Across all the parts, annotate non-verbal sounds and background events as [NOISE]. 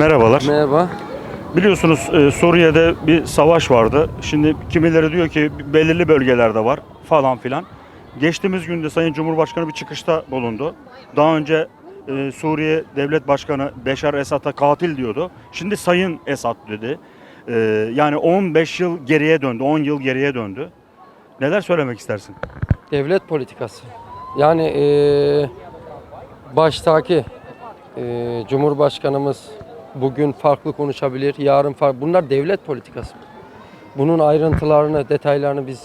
Merhabalar. Merhaba. Biliyorsunuz e, Suriye'de bir savaş vardı. Şimdi kimileri diyor ki belirli bölgelerde var falan filan. Geçtiğimiz günde Sayın Cumhurbaşkanı bir çıkışta bulundu. Daha önce e, Suriye Devlet Başkanı Beşar Esad'a katil diyordu. Şimdi Sayın Esad dedi. E, yani 15 yıl geriye döndü, 10 yıl geriye döndü. Neler söylemek istersin? Devlet politikası. Yani baştaki Cumhurbaşkanımız bugün farklı konuşabilir, yarın farklı. Bunlar devlet politikası. Bunun ayrıntılarını, detaylarını biz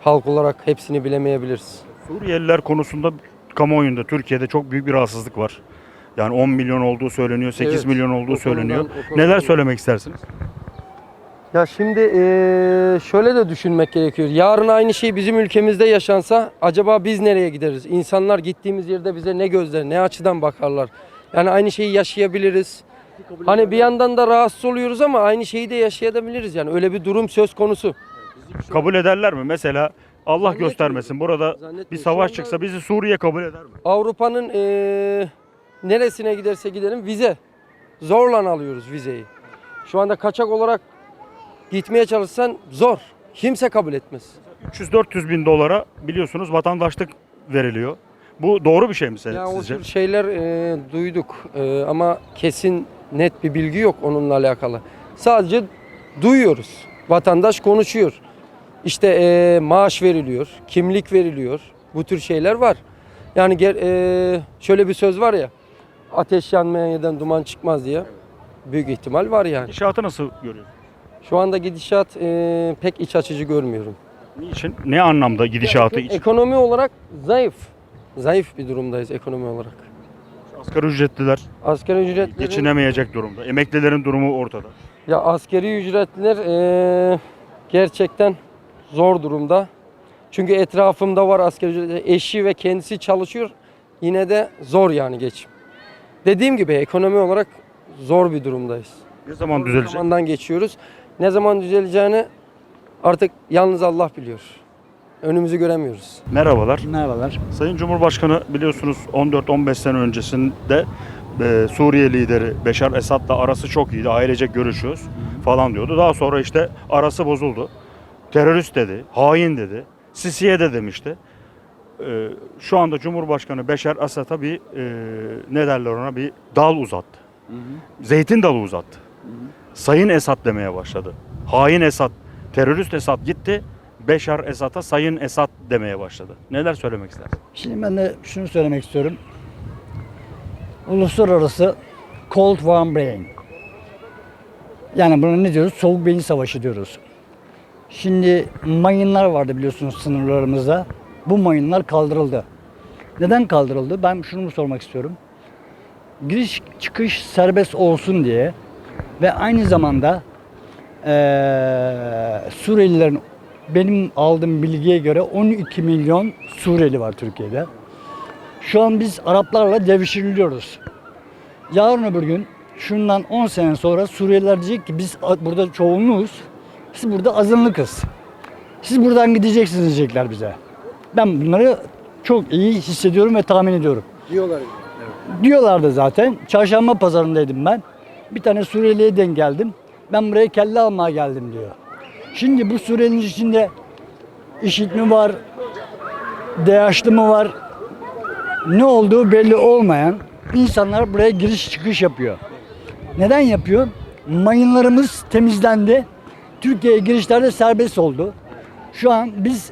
halk olarak hepsini bilemeyebiliriz. Suriyeliler konusunda kamuoyunda Türkiye'de çok büyük bir rahatsızlık var. Yani 10 milyon olduğu söyleniyor, 8 Evet, milyon olduğu konudan- söyleniyor. Neler söylemek istersiniz? Ya şimdi eee, şöyle de düşünmek gerekiyor. Yarın aynı şey bizim ülkemizde yaşansa acaba biz nereye gideriz? İnsanlar gittiğimiz yerde bize ne gözler, ne açıdan bakarlar? Yani aynı şeyi yaşayabiliriz. Hani bir yandan da rahatsız oluyoruz ama aynı şeyi de yaşayabiliriz yani. Öyle bir durum söz konusu. Kabul ederler mi? Mesela Allah göstermesin burada bir savaş çıksa bizi Suriye kabul eder mi? Avrupa'nın eee, neresine giderse gidelim vize. Zorla alıyoruz vizeyi. Şu anda kaçak olarak gitmeye çalışsan zor. Kimse kabul etmez. 300-400 bin dolara biliyorsunuz vatandaşlık veriliyor. Bu doğru bir şey mi size- Ya o sizce? tür şeyler e, duyduk E, ama kesin net bir bilgi yok onunla alakalı. Sadece duyuyoruz. Vatandaş konuşuyor. İşte e, maaş veriliyor, kimlik veriliyor. Bu tür şeyler var. Yani e, şöyle bir söz var ya. Ateş yanmayan yerden duman çıkmaz diye. Büyük ihtimal var yani. İnşaatı nasıl görüyorsun? Şu anda gidişat e, pek iç açıcı görmüyorum. Niçin? Ne anlamda gidişatı için? Ekonomi olarak zayıf. Zayıf bir durumdayız ekonomi olarak. Asgari ücretliler Asgari ücretlerin geçinemeyecek durumda. Emeklilerin durumu ortada. Ya askeri ücretliler eee, gerçekten zor durumda. Çünkü etrafımda var askeri ücretli. Eşi ve kendisi çalışıyor. Yine de zor yani geçim. Dediğim gibi ekonomi olarak zor bir durumdayız. Ne zaman düzelecek? zamandan geçiyoruz. Ne zaman düzeleceğini artık yalnız Allah biliyor. Önümüzü göremiyoruz. Merhabalar. Merhabalar. Sayın Cumhurbaşkanı biliyorsunuz 14-15 sene öncesinde e, Suriye lideri Beşar Esad'la arası çok iyiydi. Ailecek görüşüyoruz falan diyordu. Daha sonra işte arası bozuldu. Terörist dedi, hain dedi, Sisi'ye de demişti. E, şu anda Cumhurbaşkanı Beşar Esad'a bir e, ne derler ona bir dal uzattı. Zeytin dalı uzattı. Sayın Esad demeye başladı. Hain Esad, terörist Esad gitti. Beşar Esad'a Sayın Esad demeye başladı. Neler söylemek istersin? Şimdi ben de şunu söylemek istiyorum. Uluslararası Cold War Brain. Yani buna ne diyoruz? Soğuk beyin savaşı diyoruz. Şimdi mayınlar vardı biliyorsunuz sınırlarımızda. Bu mayınlar kaldırıldı. Neden kaldırıldı? Ben şunu sormak istiyorum. Giriş çıkış serbest olsun diye ve aynı zamanda eee Suriyelilerin benim aldığım bilgiye göre 12 milyon Suriyeli var Türkiye'de. Şu an biz Araplarla devşiriliyoruz. Yarın öbür gün şundan 10 sene sonra Suriyeliler diyecek ki biz burada çoğunluğuz. Siz burada azınlıkız. Siz buradan gideceksiniz diyecekler bize. Ben bunları çok iyi hissediyorum ve tahmin ediyorum. Diyorlar. Diyorlardı zaten. Çarşamba pazarındaydım ben. Bir tane Suriyeli'ye denk geldim. Ben buraya kelle almaya geldim diyor. Şimdi bu Suriyeli'nin içinde IŞİD mi var, DH'lı mı var, ne olduğu belli olmayan insanlar buraya giriş çıkış yapıyor. Neden yapıyor? Mayınlarımız temizlendi. Türkiye'ye girişlerde serbest oldu. Şu an biz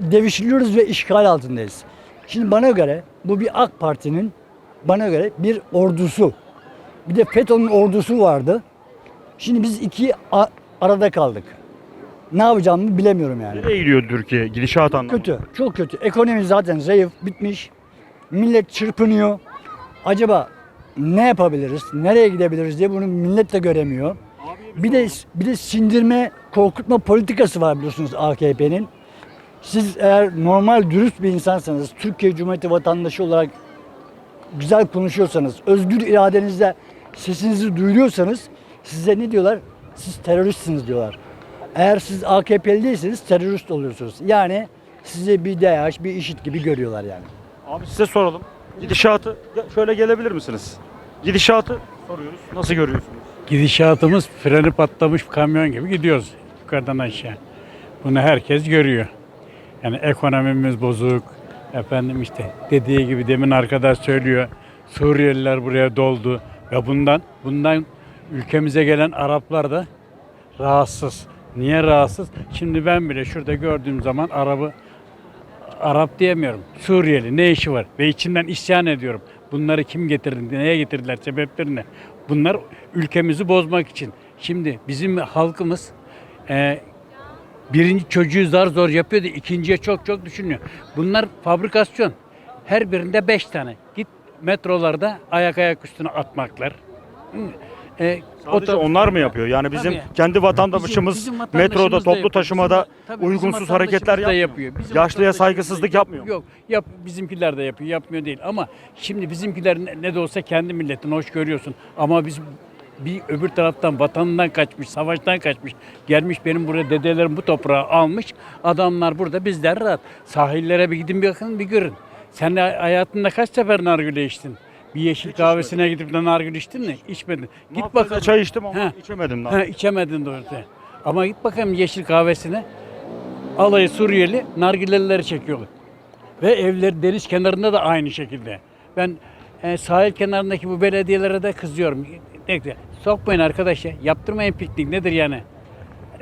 devşiriliyoruz ve işgal altındayız. Şimdi bana göre bu bir AK Parti'nin bana göre bir ordusu. Bir de FETÖ'nün ordusu vardı. Şimdi biz iki arada kaldık. Ne yapacağımı bilemiyorum yani. Nereye gidiyor Türkiye? Gidişat anlamında. Kötü, çok kötü. Ekonomi zaten zayıf, bitmiş. Millet çırpınıyor. Acaba ne yapabiliriz, nereye gidebiliriz diye bunu millet de göremiyor. Bir de bir de sindirme, korkutma politikası var biliyorsunuz AKP'nin. Siz eğer normal, dürüst bir insansanız, Türkiye Cumhuriyeti vatandaşı olarak güzel konuşuyorsanız, özgür iradenizle sesinizi duyuruyorsanız size ne diyorlar? Siz teröristsiniz diyorlar. Eğer siz AKP'li değilseniz terörist oluyorsunuz. Yani size bir DH, bir IŞİD gibi görüyorlar yani. Abi size soralım. Gidişatı şöyle gelebilir misiniz? Gidişatı soruyoruz. Nasıl görüyorsunuz? Gidişatımız freni patlamış kamyon gibi gidiyoruz yukarıdan aşağı. Bunu herkes görüyor. Yani ekonomimiz bozuk. Efendim işte dediği gibi demin arkadaş söylüyor. Suriyeliler buraya doldu ve bundan bundan ülkemize gelen Araplar da rahatsız. Niye rahatsız? Şimdi ben bile şurada gördüğüm zaman Arabı Arap diyemiyorum. Suriyeli ne işi var? Ve içinden isyan ediyorum. Bunları kim getirdi? Neye getirdiler? Sebepleri ne? Bunlar ülkemizi bozmak için. Şimdi bizim halkımız e, birinci çocuğu zar zor yapıyor da ikinciye çok çok düşünüyor. Bunlar fabrikasyon. Her birinde beş tane. Git metrolarda ayak ayak üstüne atmaklar. E, Sadece onlar mı yapıyor? Yani bizim Tabii. kendi vatandaşımız Bizim- bizim vatandaşımız metroda, da toplu yapıyor. taşımada Bizim- tabii bizim uygunsuz vatandaşımız hareketler da yapmıyor. yapıyor. Bizim Yaşlıya vatandaşımız saygısızlık yapmıyor? Yok, yap, bizimkiler de yapıyor, yapmıyor değil. Ama şimdi bizimkiler ne, ne de olsa kendi milletini hoş görüyorsun. Ama biz bir öbür taraftan vatanından kaçmış, savaştan kaçmış, gelmiş benim buraya dedelerim bu toprağı almış. Adamlar burada bizler rahat. Sahillere bir gidin bir bakın bir görün. Sen de hayatında kaç sefer nargile içtin? Bir yeşil kahvesine gidip de nargile içtin mi? İçmedin. Git Mahfuz'da bakalım. çay içtim ama Ha. içemedim daha. Ha, içemedin doğrusu. Ama git bakalım yeşil kahvesine. Alayı Suriyeli nargileleri çekiyorlar. Ve evleri deniz kenarında da aynı şekilde. Ben e, sahil kenarındaki bu belediyelere de kızıyorum. Ne güzel. Sokmayın arkadaş ya. Yaptırmayın piknik. Nedir yani?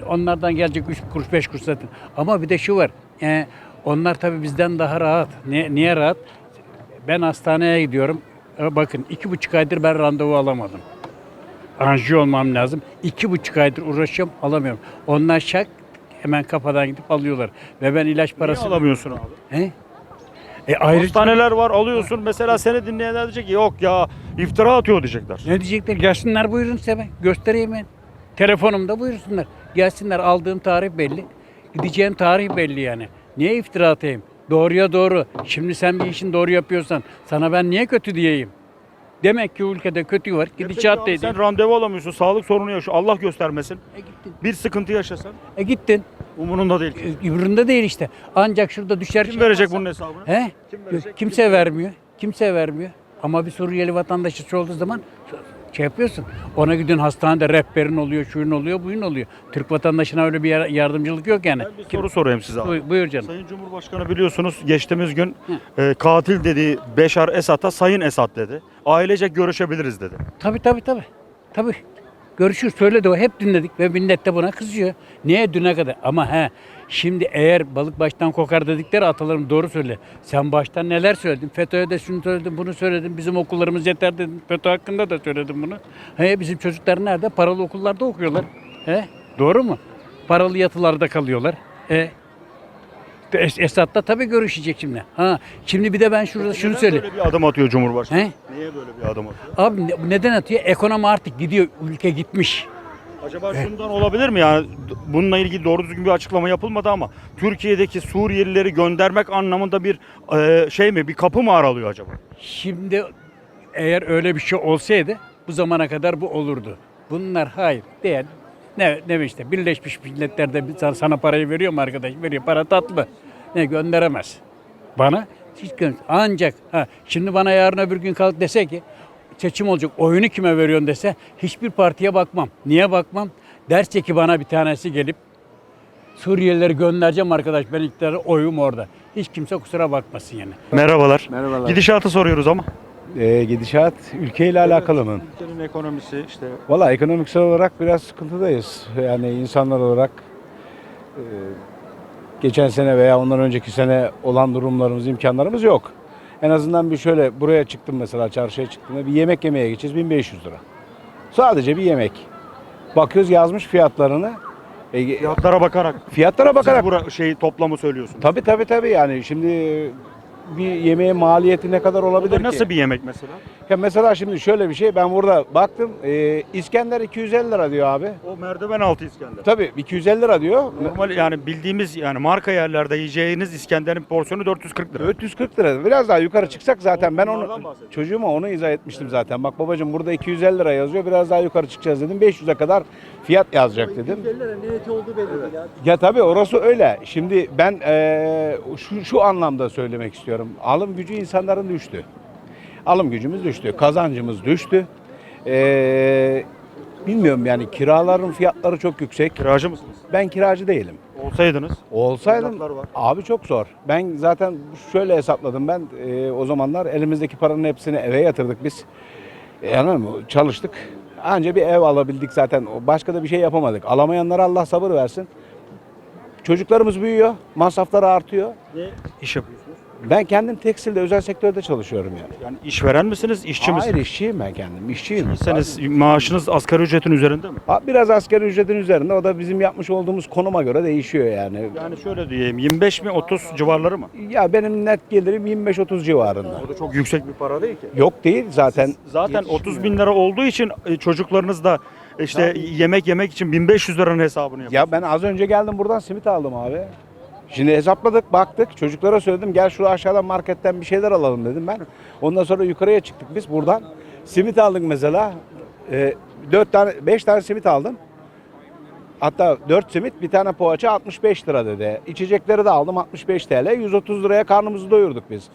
Onlardan gelecek 3 kuruş 5 kuruş zaten. Ama bir de şu var. E, onlar tabii bizden daha rahat. Niye, niye rahat? Ben hastaneye gidiyorum. Bakın iki buçuk aydır ben randevu alamadım anjiyo olmam lazım. İki buçuk aydır uğraşıyorum alamıyorum. Onlar şak hemen kafadan gidip alıyorlar. Ve ben ilaç Niye parası... alamıyorsun abi? He? E ayrıca Hastaneler var alıyorsun. Mesela seni dinleyenler diyecek ki yok ya iftira atıyor diyecekler. ne diyecekler? Gelsinler buyurun size ben. Göstereyim ben. Telefonumda buyursunlar. Gelsinler aldığım tarih belli. Gideceğim tarih belli yani. Niye iftira atayım? Doğruya doğru. Şimdi sen bir işin doğru yapıyorsan sana ben niye kötü diyeyim? Demek ki ülkede kötü var. Gidişat dedi. Sen randevu alamıyorsun. Sağlık sorunu yaşıyor. Allah göstermesin. E gittin. Bir sıkıntı yaşasan E gittin. umurunda değil. E, Umurunda değil işte. Ancak şurada düşer Kim şey verecek varsa- bunun hesabını? He? Kim verecek? Kimse vermiyor. Kimse vermiyor. Ama bir Suriyeli vatandaşı şu olduğu zaman şey yapıyorsun. Ona gidiyorsun hastanede rehberin oluyor, şuyun oluyor, buyun oluyor. Türk vatandaşına öyle bir yar- yardımcılık yok yani. Ben bir Kim- soru sorayım size. Buyur, buyur canım. Sayın Cumhurbaşkanı biliyorsunuz geçtiğimiz gün e, katil dediği Beşar Esad'a Sayın Esad dedi. Ailecek görüşebiliriz dedi. Tabii tabii tabii. Tabii. Görüşür söyledi o hep dinledik ve millet de buna kızıyor. Niye düne kadar? Ama he şimdi eğer balık baştan kokar dedikleri atalarım doğru söyle. Sen baştan neler söyledin? FETÖ'ye de şunu söyledin, bunu söyledin. Bizim okullarımız yeter dedin. FETÖ hakkında da söyledin bunu. He bizim çocuklar nerede? Paralı okullarda okuyorlar. He doğru mu? Paralı yatılarda kalıyorlar. E Es- Esad'la tabii görüşecek şimdi. Ha, şimdi bir de ben şurada şunu Neden söyleyeyim. böyle bir adım atıyor Cumhurbaşkanı? He? Niye böyle bir adım atıyor? Abi ne- neden atıyor? Ekonomi artık gidiyor. Ülke gitmiş. Acaba şundan olabilir mi yani bununla ilgili doğru düzgün bir açıklama yapılmadı ama Türkiye'deki Suriyelileri göndermek anlamında bir e, şey mi bir kapı mı aralıyor acaba? Şimdi eğer öyle bir şey olsaydı bu zamana kadar bu olurdu. Bunlar hayır değil. Ne, ne işte Birleşmiş Milletler'de sana- parayı veriyor mu arkadaş? Veriyor. Para tatlı. Ne gönderemez. Bana hiç gö- Ancak ha, şimdi bana yarın öbür gün kalk dese ki seçim olacak oyunu kime veriyorsun dese hiçbir partiye bakmam. Niye bakmam? Derse ki bana bir tanesi gelip Suriyelileri göndereceğim arkadaş ben iktidara oyum orada. Hiç kimse kusura bakmasın yani. Merhabalar. Merhabalar. Gidişatı soruyoruz ama. Ee, gidişat ülkeyle alakalı mı? Ülkenin ekonomisi işte Valla ekonomiksel olarak biraz sıkıntıdayız. Yani insanlar olarak e, geçen sene veya ondan önceki sene olan durumlarımız, imkanlarımız yok. En azından bir şöyle buraya çıktım mesela çarşıya çıktığımda bir yemek yemeye gideceğiz 1500 lira. Sadece bir yemek. Bakıyoruz yazmış fiyatlarını. E, fiyatlara bakarak. fiyatlara bakarak Siz bura şey toplamı söylüyorsunuz. Tabii tabii tabii yani şimdi bir yemeğin maliyeti ne kadar olabilir ki? nasıl bir yemek mesela? Ya mesela şimdi şöyle bir şey ben burada baktım e, İskender 250 lira diyor abi. O merdiven altı İskender. Tabii 250 lira diyor. Normal yani bildiğimiz yani marka yerlerde yiyeceğiniz İskender'in porsiyonu 440 lira. 440 lira. Biraz daha yukarı çıksak zaten ben Onlardan onu bahsediyorum. çocuğuma onu izah etmiştim zaten. Bak babacığım burada 250 lira yazıyor. Biraz daha yukarı çıkacağız dedim. 500'e kadar fiyat yazacak dedim. 250 lira ne eti olduğu belli değil ya. Ya tabii orası öyle. Şimdi ben eee, şu, şu anlamda söylemek istiyorum. Alım gücü insanların düştü. Alım gücümüz düştü. Kazancımız düştü. Ee, bilmiyorum yani kiraların fiyatları çok yüksek. Kiracı mısınız? Ben kiracı değilim. Olsaydınız. Olsaydım Evlatlar var. abi çok zor. Ben zaten şöyle hesapladım ben e, o zamanlar elimizdeki paranın hepsini eve yatırdık biz. E, anladın mı? Çalıştık. Anca bir ev alabildik zaten. Başka da bir şey yapamadık. Alamayanlara Allah sabır versin. Çocuklarımız büyüyor, masrafları artıyor. Ne iş yapıyorsunuz? Ben kendim tekstilde, özel sektörde çalışıyorum yani. Yani işveren misiniz, işçi Hayır misiniz? işçiyim ben kendim, işçiyim. Sizseniz maaşınız asgari ücretin üzerinde mi? Ha, Biraz asgari ücretin üzerinde o da bizim yapmış olduğumuz konuma göre değişiyor yani. Yani şöyle diyeyim 25 mi 30 civarları mı? Ya benim net gelirim 25-30 civarında. O da çok yüksek bir para değil ki. Yok değil zaten. Zaten Yetişmiyor. 30 bin lira olduğu için e, çocuklarınız da işte yemek yemek için 1500 liranın hesabını yapıyor. Ya ben az önce geldim buradan simit aldım abi. Şimdi hesapladık baktık çocuklara söyledim gel şu aşağıdan marketten bir şeyler alalım dedim ben. Ondan sonra yukarıya çıktık biz buradan. Simit aldık mesela. Ee, 4 tane 5 tane simit aldım. Hatta 4 simit bir tane poğaça 65 lira dedi. İçecekleri de aldım 65 TL. 130 liraya karnımızı doyurduk biz.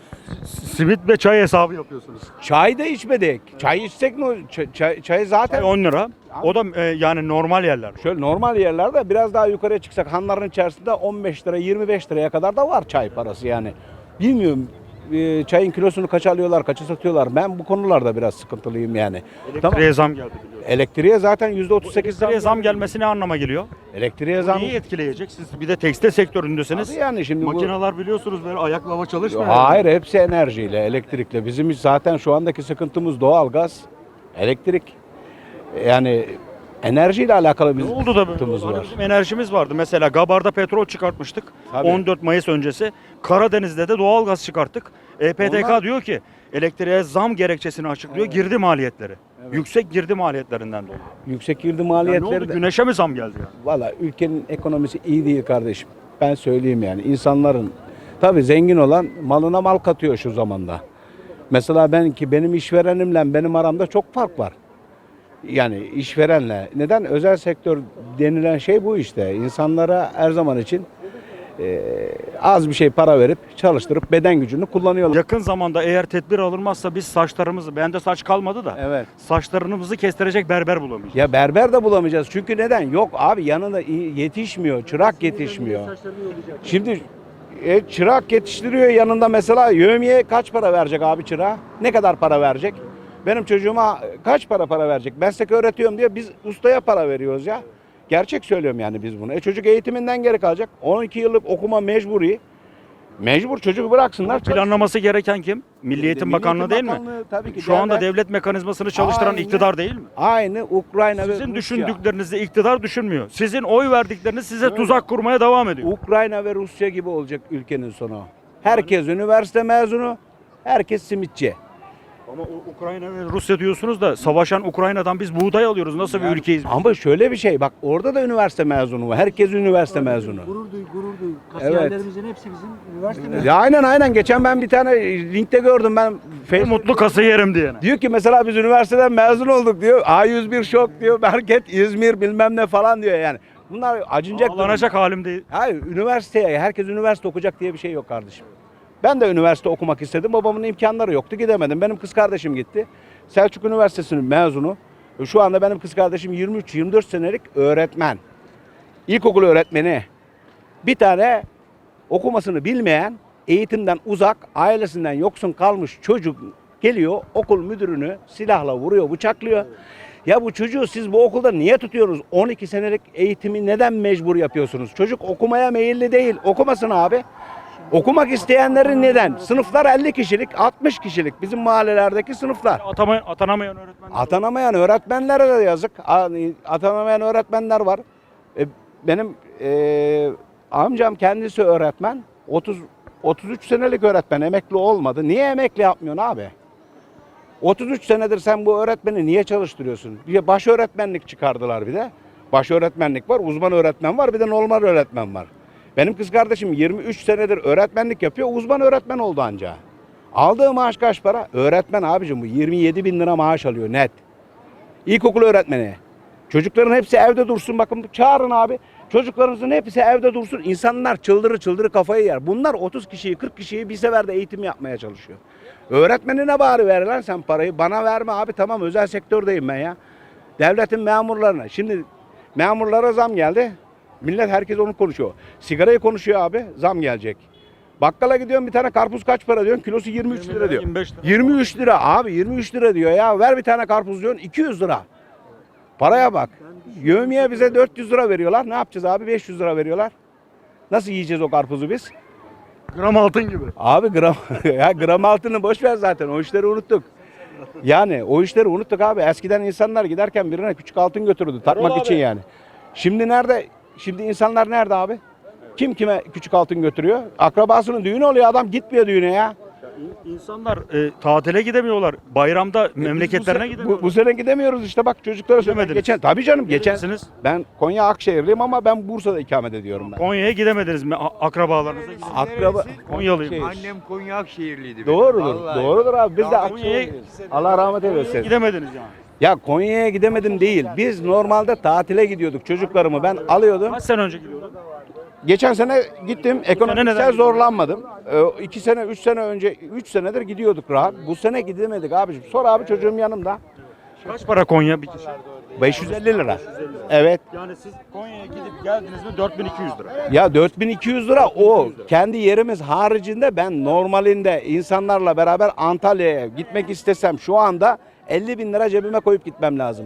Simit ve çay hesabı yapıyorsunuz. Çay da içmedik. Çay içsek ne? Çay, çay, çay zaten Çay 10 lira. O da e, yani normal yerler. Şöyle normal yerlerde biraz daha yukarıya çıksak hanların içerisinde 15 lira 25 liraya kadar da var çay parası yani. Bilmiyorum e, çayın kilosunu kaça alıyorlar kaça satıyorlar. Ben bu konularda biraz sıkıntılıyım yani. Elektriğe zam geldi biliyorsunuz. Elektriğe zaten %38 Elektriğe zam gelmesi ne anlama geliyor? Elektriğe zam. Neyi etkileyecek? Siz bir de tekstil sektöründesiniz. Tabii yani şimdi bu... Makineler biliyorsunuz böyle ayakla hava çalışmıyor. Hayır hepsi enerjiyle, elektrikle. Bizim zaten şu andaki sıkıntımız doğalgaz, elektrik. Yani enerjiyle alakalı bir Ne oldu da Hani var. bizim enerjimiz vardı. Mesela Gabar'da petrol çıkartmıştık. Tabii. 14 Mayıs öncesi. Karadeniz'de de doğalgaz çıkarttık. EPDK Onlar- diyor ki elektriğe zam gerekçesini açıklıyor. Girdi maliyetleri. Yüksek girdi maliyetlerinden dolayı. Yüksek girdi Yani ne maliyetleri oldu? Güneşe mi zam geldi yani? Valla ülkenin ekonomisi iyi değil kardeşim. Ben söyleyeyim yani. insanların tabii zengin olan malına mal katıyor şu zamanda. Mesela ben ki benim işverenimle benim aramda çok fark var. Yani işverenle. Neden? Özel sektör denilen şey bu işte. İnsanlara her zaman için eee, az bir şey para verip çalıştırıp beden gücünü kullanıyorlar. Yakın zamanda eğer tedbir alınmazsa biz saçlarımızı, bende saç kalmadı da Evet. saçlarımızı kestirecek berber bulamayacağız. Ya berber de bulamayacağız. Çünkü neden? Yok abi yanında yetişmiyor. Çırak yetişmiyor. Şimdi e, çırak yetiştiriyor yanında mesela yövmiye kaç para verecek abi çırağa? Ne kadar para verecek? Benim çocuğuma kaç para para verecek? Meslek öğretiyorum diye biz ustaya para veriyoruz ya. Gerçek söylüyorum yani biz bunu. E çocuk eğitiminden geri kalacak. 12 yıllık okuma mecburi. Mecbur çocuk bıraksınlar. Planlaması gereken kim? Milli Eğitim Bakanlığı değil mi? Bakanlığı tabii ki Şu anda devlet- devlet mekanizmasını çalıştıran Aynen. iktidar değil mi? Aynı Ukrayna ve Sizin Rusya. düşündüklerinizi iktidar düşünmüyor. Sizin oy verdikleriniz size tuzak kurmaya devam ediyor. Ukrayna ve Rusya gibi olacak ülkenin sonu. Herkes üniversite mezunu, herkes simitçi. Ama U- Ukrayna ve Rusya diyorsunuz da savaşan Ukrayna'dan biz buğday alıyoruz. Nasıl bir ülkeyiz? Ama şöyle bir şey bak orada da üniversite mezunu var. Herkes üniversite mezunu. Gurur duy, gurur duy. Kasiyerlerimizin hepsi bizim üniversite mezunu. Ya aynen aynen geçen ben bir tane linkte gördüm ben. En Facebook- mutlu kasiyerim diyene. Diyor ki mesela biz üniversiteden mezun olduk diyor. A101 şok diyor. Market İzmir bilmem ne falan diyor yani. Bunlar acınacak. durum. Ağlanacak halim değil. Hayır üniversiteye herkes üniversite okuyacak diye bir şey yok kardeşim. Ben de üniversite okumak istedim. Babamın imkanları yoktu. Gidemedim. Benim kız kardeşim gitti. Selçuk Üniversitesi'nin mezunu. Şu anda benim kız kardeşim 23-24 senelik öğretmen. İlkokul öğretmeni. Bir tane okumasını bilmeyen, eğitimden uzak, ailesinden yoksun kalmış çocuk geliyor okul müdürünü silahla vuruyor, bıçaklıyor. Ya bu çocuğu siz bu okulda niye tutuyorsunuz? 12 senelik eğitimi neden mecbur yapıyorsunuz? Çocuk okumaya meyilli değil. Okumasın abi. Okumak isteyenlerin neden? Sınıflar 50 kişilik, 60 kişilik bizim mahallelerdeki sınıflar. Atama, atanamayan öğretmenler. Atanamayan öğretmenlere de yazık. Atanamayan öğretmenler var. E, benim e, amcam kendisi öğretmen. 30 33 senelik öğretmen emekli olmadı. Niye emekli yapmıyorsun abi? 33 senedir sen bu öğretmeni niye çalıştırıyorsun? Bir de baş öğretmenlik çıkardılar bir de. Baş öğretmenlik var, uzman öğretmen var, bir de normal öğretmen var. Benim kız kardeşim 23 senedir öğretmenlik yapıyor, uzman öğretmen oldu anca. Aldığı maaş kaç para? Öğretmen abicim bu 27 bin lira maaş alıyor net. İlkokul öğretmeni. Çocukların hepsi evde dursun bakın çağırın abi. Çocuklarımızın hepsi evde dursun. İnsanlar çıldırı çıldırı kafayı yer. Bunlar 30 kişiyi 40 kişiyi bir seferde eğitim yapmaya çalışıyor. Öğretmenine bari ver lan sen parayı. Bana verme abi tamam özel sektördeyim ben ya. Devletin memurlarına. Şimdi memurlara zam geldi. Millet herkes onu konuşuyor. Sigarayı konuşuyor abi zam gelecek. Bakkala gidiyorsun bir tane karpuz kaç para diyorsun kilosu 23 lira diyor. 25 lira. 23 lira abi 23 lira diyor ya ver bir tane karpuz diyorsun 200 lira. Paraya bak. Yövmiye bize 400 lira veriyorlar. Ne yapacağız abi 500 lira veriyorlar. Nasıl yiyeceğiz o karpuzu biz? Gram altın gibi. Abi gram [LAUGHS] ya gram altını boş ver zaten. O işleri unuttuk. Yani o işleri unuttuk abi. Eskiden insanlar giderken birine küçük altın götürürdü takmak için yani. Şimdi nerede? Şimdi insanlar nerede abi? Kim kime küçük altın götürüyor? Akrabasının düğünü oluyor adam gitmiyor düğüne ya. İnsanlar e, tatile gidemiyorlar. Bayramda memleketlerine bu, gidemiyorlar. bu, bu sene gidemiyoruz işte bak çocuklara. Gidemediniz. Geçen tabii canım geçen ben Konya Akşehirliyim ama ben Bursa'da ikamet ediyorum ben. Konya'ya gidemediniz mi? A- akrabalarınıza gidemediniz. Akraba Konyalıyım. Şey, Annem Konya Akşehirliydi. benim. Doğrudur. Vallahi. Doğrudur abi. Biz de Konya'ya- Akşehirliyiz. Allah rahmet eylesin. Gidemediniz yani. Ya Konya'ya gidemedim değil. Biz normalde tatile gidiyorduk. Çocuklarımı ben alıyordum. Kaç sene önce gidiyordun? Geçen sene gittim. neden Ekonomik gitmedin? zorlanmadım. Ee, iki sene, üç sene önce, üç senedir gidiyorduk rahat. Bu sene gidemedik abiciğim. Sor abi çocuğum yanımda. Kaç para Konya bir kişi? 550 lira. Evet. Yani siz Konya'ya gidip geldiniz mi 4200 lira. Ya 4200 lira o kendi yerimiz haricinde ben normalinde insanlarla beraber Antalya'ya gitmek istesem şu anda 50 bin lira cebime koyup gitmem lazım.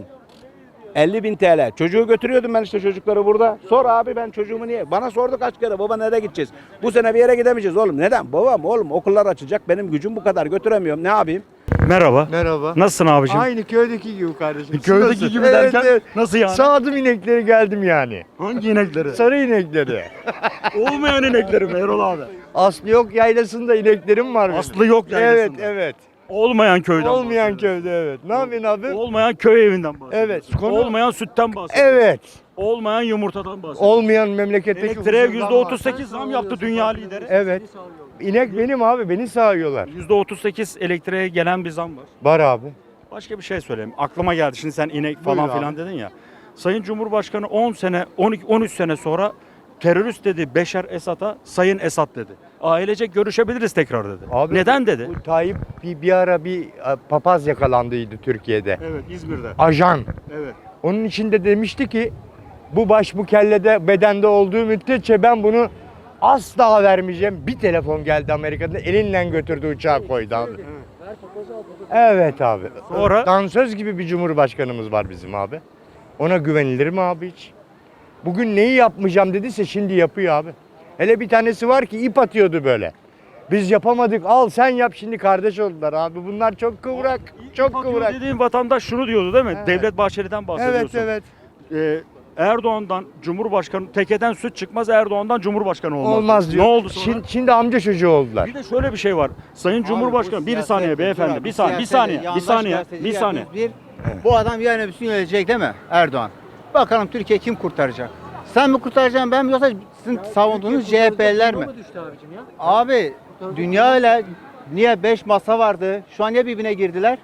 50 bin TL. Çocuğu götürüyordum ben işte çocukları burada. Sor abi ben çocuğumu niye? Bana sordu kaç kere baba nereye gideceğiz? Bu sene bir yere gidemeyeceğiz oğlum. Neden? Babam oğlum okullar açacak. Benim gücüm bu kadar götüremiyorum. Ne yapayım? Merhaba. Merhaba. Nasılsın abicim? Aynı köydeki gibi kardeşim. Köydeki Nasıl? gibi Evet, derken evet. nasıl yani? Sağdım inekleri geldim yani. Hangi inekleri? Sarı inekleri. [LAUGHS] Olmayan inekleri mi Erol abi? Aslı yok yaylasında ineklerim var benim. Aslı yok Evet yaylasında. evet. Olmayan köyden Olmayan bahsediyoruz. köyde evet. Ne yapıyorsun abi? Olmayan köy evinden bahsediyoruz. Evet, konu- Olmayan sütten bahsediyoruz. Evet. Olmayan yumurtadan bahsediyoruz. Olmayan memleketteki Elektriğe huzurdan yüzde var. 38 zam yaptı dünya lideri. Evet. İnek benim abi beni sağıyorlar. Yüzde 38 elektriğe gelen bir zam var. Var abi. Başka bir şey söyleyeyim. Aklıma geldi. Şimdi sen inek Buyur falan abi. filan dedin ya. Sayın Cumhurbaşkanı 10 sene, 12 13 sene sonra terörist dedi Beşar Esad'a Sayın Esad dedi. Ailecek görüşebiliriz tekrar dedi. Abi, Neden dedi? Bu Tayyip bir, bir ara bir e, papaz yakalandıydı Türkiye'de. Evet İzmir'de. Ajan. Evet. Onun içinde demişti ki bu baş bu kellede bedende olduğu müddetçe ben bunu asla vermeyeceğim. Bir telefon geldi Amerika'da elinle götürdü uçağa koydu abi. Evet abi. Sonra? Dansöz gibi bir cumhurbaşkanımız var bizim abi. Ona güvenilir mi abi hiç? Bugün neyi yapmayacağım dediyse şimdi yapıyor abi. Hele bir tanesi var ki ip atıyordu böyle. Biz yapamadık al sen yap şimdi kardeş oldular abi. Bunlar çok kıvrak. Çok kıvrak. Dediğin vatandaş şunu diyordu değil mi? Evet. Devlet Bahçeli'den Evet bahsediyorsun. evet. Ee, Erdoğan'dan Cumhurbaşkanı tekeden süt çıkmaz Erdoğan'dan Cumhurbaşkanı olmaz. Olmaz diyor. Ne oldu sonra? Şimdi, şimdi amca çocuğu oldular. Bir de şöyle bir şey var. Sayın Cumhurbaşkanı bir saniye beyefendi. Bir saniye, bir saniye, bir saniye, bir saniye. Bir, bu adam yarın öbür gün ölecek değil mi Erdoğan? Bakalım Türkiye kim kurtaracak? Sen mi kurtaracaksın ben mi yoksa sizin savunduğunuz CHP'liler mi? Abi dünya öyle niye 5 masa vardı? Şu an niye birbirine girdiler?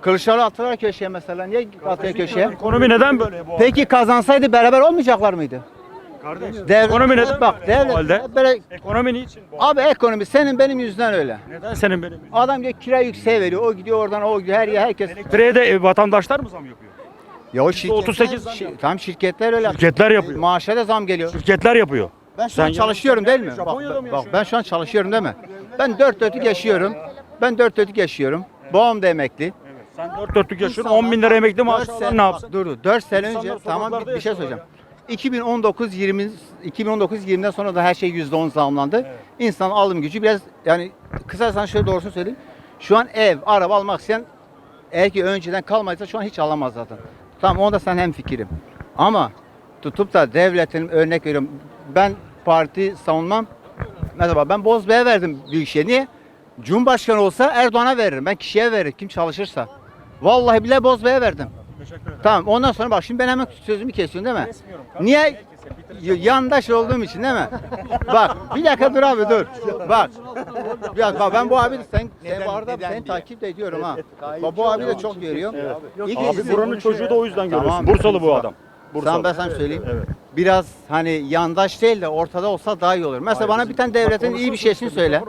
Kılıçdaroğlu attılar köşeye mesela. Niye atıyor köşeye? Ekonomi neden böyle bu? Peki kazansaydı beraber olmayacaklar mıydı? Kardeş. Devlet, Ekonomi neden bak böyle devlet halde? böyle, Ekonomi niçin bu? abi ekonomi senin benim yüzünden öyle. Neden senin benim? yüzümden? Adam diyor kira yükseğe veriyor. O gidiyor oradan o gidiyor her yer herkes. Elektriğe de e, vatandaşlar mı zam yapıyor? Ya o şirketler, 38 zam şi- tam şirketler öyle. Şirketler yapıyor. Maaşa da zam geliyor. Şirketler yapıyor. Ben şu Sen an çalışıyorum değil mi? Bak, bak ben şu an çalışıyorum değil mi? Ben dört dörtlük yaşıyorum. Ben dört dörtlük yaşıyorum. Babam da emekli. Sen dört dörtlük yaşıyorsun 10 bin lira emekli maaş Dört alan sene- ne yapsın? Dur dur. 4 sene önce tamam bir, bir şey söyleyeceğim. 2019 20 2019 20'den sonra da her şey %10 zamlandı. İnsan alım gücü biraz yani kısasan şöyle doğrusunu söyleyeyim. Şu an ev, araba almak isteyen eğer ki önceden kalmadıysa şu an hiç alamaz zaten. Tamam onda sen hem fikrim. Ama tutup da devletin örnek veriyorum. Ben parti savunmam. Mesela ben Bozbey'e verdim Büyükşehir. Niye? Cumhurbaşkanı olsa Erdoğan'a veririm. Ben kişiye veririm. Kim çalışırsa. Vallahi bile Bozbey'e verdim. Tamam ondan sonra bak şimdi ben hemen sözümü kesiyorsun değil mi? Niye? Yandaş olduğum için değil mi? bak bir dakika dur abi dur. Bak. Ya bak ben bu abi sen, sen bu arada seni takip de ediyorum ha. Bak bu abi de çok görüyorum. İlk Abi buranın çocuğu da o yüzden görüyorsun. Tamam. Bursalı bu adam. Bursalı. Tamam ben sana söyleyeyim. Biraz hani yandaş değil de ortada olsa daha iyi olur. Mesela bana bir tane devletin iyi bir şeysini söyle.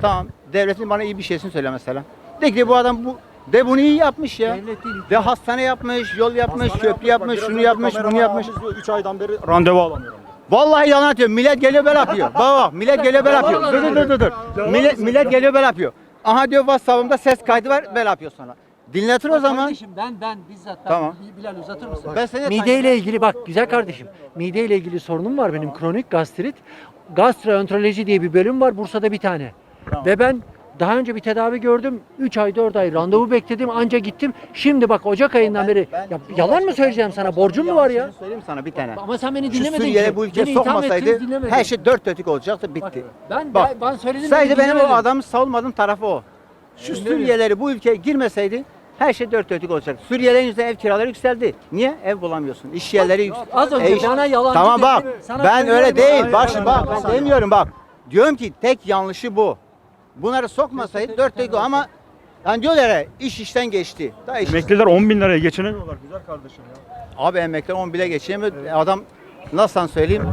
Tamam. Devletin bana iyi bir şeysini söyle mesela. De ki bu adam bu de bunu iyi yapmış ya. Devlet değil. De hastane yapmış, yol yapmış, köprü yapmış, şunu yapmış, bunu yapmış. 3 aydan beri randevu alamıyorum. Vallahi yalan atıyor. Millet geliyor böyle yapıyor. Baba bak millet geliyor böyle yapıyor. Dur dur dur dur. dur. Millet, millet geliyor böyle yapıyor. Aha diyor WhatsApp'ımda ses kaydı var böyle yapıyor sonra. Dinletir o zaman. Kardeşim ben ben bizzat ben Tamam. Bilal uzatır mısın? Ben seni Mideyle ilgili bak güzel kardeşim. Mideyle ilgili sorunum var benim kronik gastrit. Gastroenteroloji diye bir bölüm var Bursa'da bir tane. Ve ben daha önce bir tedavi gördüm. 3 ay 4 ay randevu bekledim anca gittim. Şimdi bak Ocak ayından beri ben- ya, yalan mı söyleyeceğim sana? Borcum mu var ya? Söyleyeyim sana bir tane. Ama sen beni Şu dinlemedin ki. bu itham sokmasaydı her şey dört dörtlük olacaktı Bak, bitti. ben, Bak, ben, ben söyledim. Sadece beni benim o adamı savunmadığım tarafı o. Şu Suriyelileri bu ülkeye girmeseydi her şey dört dörtlük olacaktı. Suriyelilerin yüzünden ev kiraları yükseldi. Niye? Ev bulamıyorsun. İş yerleri yükseldi. Az önce bana yalancı Tamam bak. Ben öyle değil. Hayır, Bak bak ben demiyorum bak. Diyorum ki tek yanlışı bu. Bunları sokmasaydı dört dörtlük ama yani diyorlar ya iş işten geçti. Daha iş Emekliler 10 bin liraya geçinemiyorlar güzel kardeşim ya. Abi emekler 10 bile geçemiyor. Adam nasıl söyleyeyim?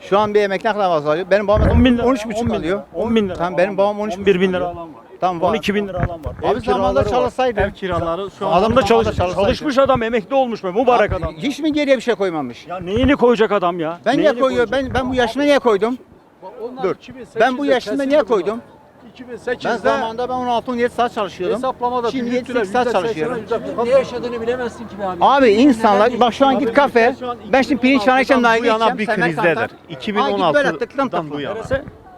Şu an bir emek ne kadar fazla alıyor? Benim babam 10 bin lira. 13 10 buçuk bin alıyor. lira. 10 bin lira. Tamam benim babam 13 11 bin lira alan var. Tamam var. 12 bin lira alan var. Abi zamanında çalışsaydı. Ev kiraları şu Adam an. Adamda da çalış, çalışsaydı. çalışmış adam emekli olmuş be mübarek Abi, adam. Hiç mi geriye bir şey koymamış? Ya neyini koyacak adam ya? Ben niye Neyini koyuyor? koyacak? Ben ben bu yaşıma niye koydum? Dur. Ben bu yaşıma niye koydum? Ben zamanında ben 16-17 saat çalışıyordum. hesaplamada Şimdi büyüttüler, 7-8 saat %80'e çalışıyorum. Ne yaşadığını bilemezsin ki be abi. Abi insanlar bak şu an git kafe. şu an Ben şimdi pirinç çana içeceğim daha iyi bu yana bir tıklım 2016'dan tıklım. bu yana.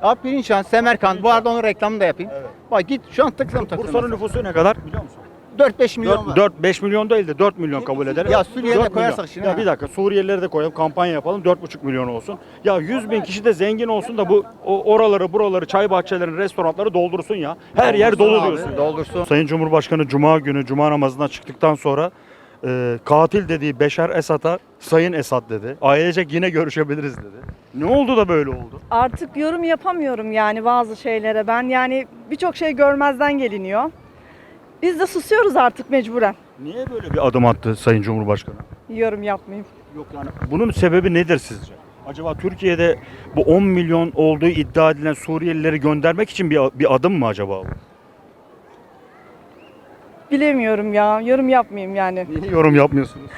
Abi pirinç çan, Semerkant. Bu arada onun reklamını da yapayım. Bak git şu an tıklım tıklım. Bursa'nın nüfusu ne kadar biliyor musun? 4-5 milyon var. 4, 5 milyon değil de 4 milyon kabul edelim. Ya Suriyeli de 4 koyarsak milyon. şimdi Ya ha. bir dakika Suriyelileri de koyalım kampanya yapalım 4,5 milyon olsun. Ya 100 bin kişi de zengin olsun da bu o, oraları buraları çay bahçelerini restoranları doldursun ya. Her yer dolu Abi, diyorsun. Doldursun. Sayın Cumhurbaşkanı Cuma günü Cuma namazından çıktıktan sonra e, katil dediği Beşar Esad'a Sayın Esad dedi. Ailecek yine görüşebiliriz dedi. Ne oldu da böyle oldu? Artık yorum yapamıyorum yani bazı şeylere. Ben yani birçok şey görmezden geliniyor. Biz de susuyoruz artık mecburen. Niye böyle bir adım attı Sayın Cumhurbaşkanı? Yorum yapmayayım. Yok yani bunun sebebi nedir sizce? Acaba Türkiye'de bu 10 milyon olduğu iddia edilen Suriyelileri göndermek için bir, bir adım mı acaba bu? Bilemiyorum ya. Yorum yapmayayım yani. Niye yorum yapmıyorsunuz?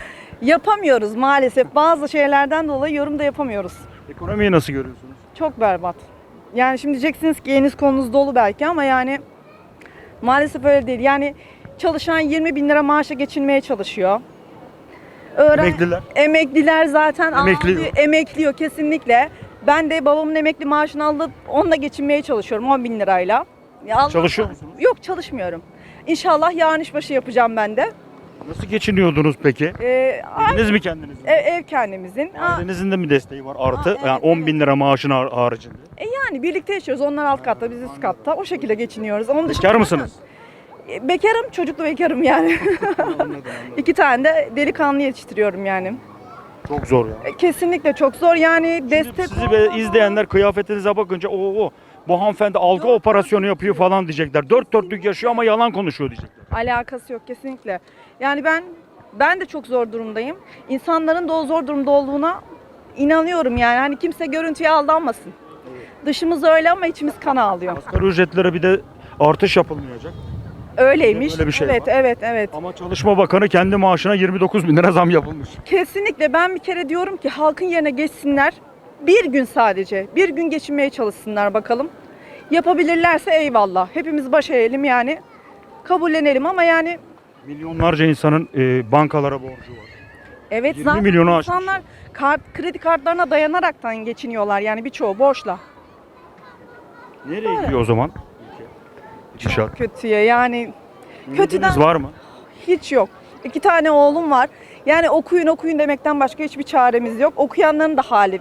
Yapamıyoruz maalesef. Bazı şeylerden dolayı yorum da yapamıyoruz. Ekonomiyi nasıl görüyorsunuz? Çok berbat. Yani şimdi diyeceksiniz ki eliniz kolunuz dolu belki ama yani maalesef öyle değil. Yani çalışan 20 bin lira maaşa geçinmeye çalışıyor. Öğren- Emekliler. Emekliler zaten Emekliyor. aldı- emekliyor kesinlikle. Ben de babamın emekli maaşını alıp onunla geçinmeye çalışıyorum 10 bin lirayla. Ya Allah- Çalışıyor musunuz? Yok çalışmıyorum. İnşallah yarın işbaşı yapacağım ben de. Nasıl geçiniyordunuz peki? Ee, Kendiniz mi kendiniz? mi? ev, ev kendimizin. Ha, Ailenizin de mi desteği var artı? Aa, evet, yani 10 bin lira maaşın har- haricinde. e yani birlikte yaşıyoruz. Onlar alt katta, biz üst katta. O şekilde geçiniyoruz. Onun dışında Bekar mısınız? E, Bekarım, çocuklu bekarım yani. [LAUGHS] [LAUGHS] İki tane de delikanlı yetiştiriyorum yani. Çok zor ya. E, Kesinlikle çok zor yani destek Sizi be izleyenler kıyafetinize bakınca o o bu hanımefendi algı operasyonu yapıyor falan diyecekler. Dört dörtlük yaşıyor ama yalan konuşuyor diyecekler. alakası yok kesinlikle. Yani ben ben de çok zor durumdayım. İnsanların da o zor durumda olduğuna inanıyorum yani. Hani kimse görüntüye aldanmasın. Dışımız öyle ama içimiz kan ağlıyor. Asgari ücretlere bir de artış yapılmayacak. Öyleymiş. Böyle bir şey evet, var. evet, evet. Ama Çalışma Bakanı kendi maaşına 29 bin lira zam yapılmış. Kesinlikle ben bir kere diyorum ki halkın yerine geçsinler. Bir gün sadece. Bir gün geçinmeye çalışsınlar bakalım. Yapabilirlerse eyvallah. Hepimiz baş eğelim yani. Kabullenelim ama yani Milyonlarca insanın e, bankalara borcu var. evet 20 zaten milyonu aşmış. insanlar kart, kredi kartlarına dayanaraktan geçiniyorlar yani birçoğu borçla. Nereye gidiyor o zaman? Gidişat. Kötüye yani kötüden var mı? hiç yok. İki tane oğlum var. Yani okuyun okuyun demekten başka hiçbir çaremiz yok. Okuyanların da hali.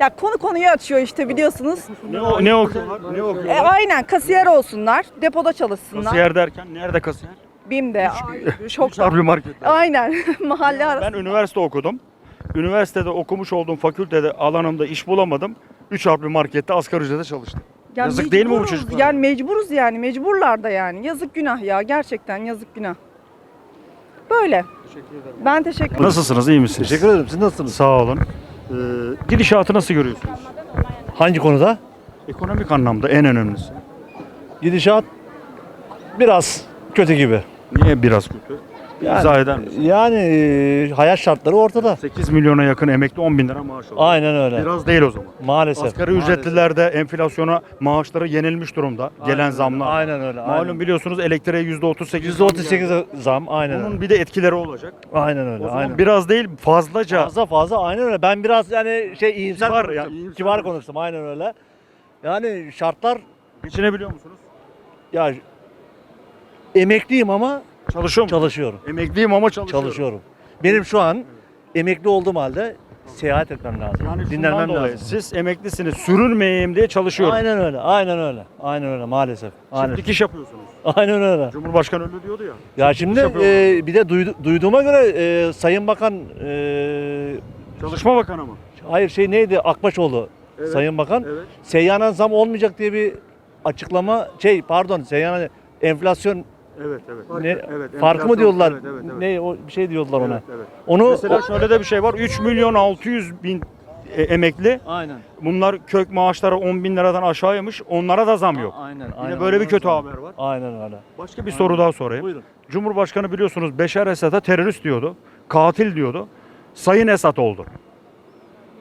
Ya konu konuyu açıyor işte biliyorsunuz. Ne, o- ne okuyorlar? Ne E, okuyorlar? aynen kasiyer olsunlar, depoda çalışsınlar. Kasiyer derken nerede kasiyer? BİM'de, ay, çok Üç harfli markette. Aynen [LAUGHS] mahalle arası. Ben üniversite okudum. Üniversitede okumuş olduğum fakültede alanımda iş bulamadım. Üç harfli markette asgari ücrete çalıştım. Ya yazık değil mi bu mecburuz. çocuklara? Yani mecburuz yani mecburlar da yani. Yazık günah ya gerçekten yazık günah. Böyle. Ben teşekkür ederim. Nasılsınız? iyi misiniz? Teşekkür ederim. Siz nasılsınız? Sağ olun. Ee, gidişatı nasıl görüyorsunuz? Hangi konuda? Ekonomik anlamda en önemlisi. Gidişat biraz kötü gibi. Niye biraz kötü? Yani- İzah eder misin? Yani e, hayat şartları ortada. 8 milyona yakın emekli 10 bin lira maaş alıyor. Aynen öyle. Biraz değil o zaman. Maalesef. Asgari ücretliler de enflasyona maaşları yenilmiş durumda. Gelen Aynen zamlar. öyle, Aynen öyle. Malum biliyorsunuz elektriğe %38 %38 zam aynen Bunun öyle. bir de etkileri olacak. Aynen O öyle. zaman Aynen. biraz değil fazlaca Fazla fazla aynen öyle. Ben biraz yani şey iyimser Kibar konuştum. ya, iyimser Kibar konuştum aynen öyle. Yani şartlar geçinebiliyor musunuz? ya emekliyim ama Çalışıyor çalışıyorum. Emekliyim ama çalışıyorum. Çalışıyorum. Benim şu an emekli olduğum halde seyahat etmem lazım. Yani şundan Dinlenmem dolayı lazım. siz emeklisiniz sürünmeyeyim diye çalışıyorum. Aynen öyle. Aynen öyle. Aynen öyle maalesef. Aynen. Şimdi dikiş yapıyorsunuz. Aynen öyle. Cumhurbaşkanı öyle diyordu ya. Ya şimdi e, bir de duydu- duyduğuma göre e, Sayın Bakan e, Çalışma Bakanı mı? hayır şey neydi Akbaşoğlu Evet, Sayın Bakan Evet. seyyana zam olmayacak diye bir açıklama şey pardon seyyana enflasyon Evet, evet. ne Evet, farkı mı diyorlar? Evet, evet, evet. Ne o bir şey diyorlar ona. Evet, evet. Onu Mesela o- şöyle de bir şey var. 3 milyon 600 bin e, emekli. aynen. Bunlar kök maaşları 10 bin liradan aşağıymış. Onlara da zam yok. Aynen. Yine aynen, böyle bir aynen. kötü haber var. Aynen öyle. Başka bir soru daha sorayım. Buyurun. Cumhurbaşkanı biliyorsunuz Beşar Esad'a terörist diyordu. Katil diyordu. Sayın Esad oldu.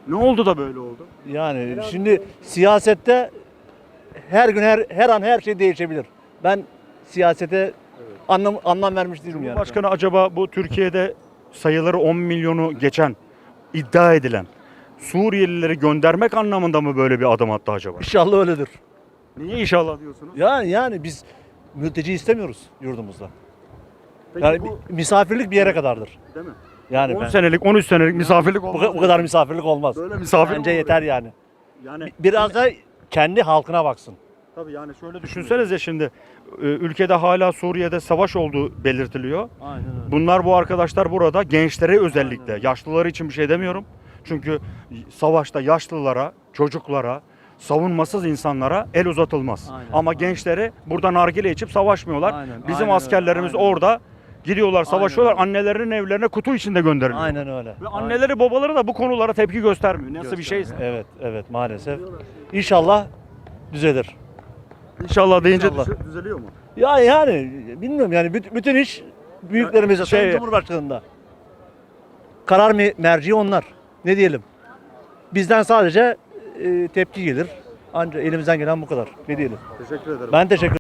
Ne oldu da böyle oldu? Yani şimdi siyasette her gün her her an her şey değişebilir. Ben siyasete anlam anlam vermiş değilim yani. Cumhurbaşkanı acaba bu Türkiye'de sayıları 10 milyonu geçen iddia edilen Suriyelileri göndermek anlamında mı böyle bir adım attı acaba? İnşallah öyledir. Niye inşallah diyorsunuz? Yani yani biz mülteci istemiyoruz yurdumuzda. Peki Yani bu misafirlik bir yere kadardır. değil mi? Yani 10 ben, senelik, 13 senelik misafirlik bu, olmaz. ka- bu kadar misafirlik olmaz. Böyle misafir Bence olur yeter yani. Yani Biraz da kendi halkına baksın. Tabii yani şöyle düşünsenize şimdi e, ülkede hala Suriye'de savaş olduğu belirtiliyor. Aynen öyle. Bunlar bu arkadaşlar burada gençlere özellikle yaşlılar için bir şey demiyorum. Çünkü savaşta yaşlılara, çocuklara, savunmasız insanlara el uzatılmaz. Aynen, Ama aynen. gençleri burada nargile içip savaşmıyorlar. Aynen, Bizim aynen askerlerimiz aynen. orada gidiyorlar, savaşıyorlar. öyle. Annelerinin evlerine kutu içinde gönderiliyor. Aynen öyle. Ve anneleri babaları da bu konulara tepki göstermiyor. Nasıl bir şeyse. Evet, evet maalesef. İnşallah düzelir. İnşallah deyince İnşallah. düze- düzeliyor mu? Ya yani bilmiyorum yani büt- bütün iş büyüklerimize, Şey- Sayın Cumhurbaşkanı'nda. Karar me- merci onlar. Ne diyelim? Bizden sadece e, tepki gelir. Ancak elimizden gelen bu kadar. Ne diyelim? Teşekkür ederim. Ben teşekkür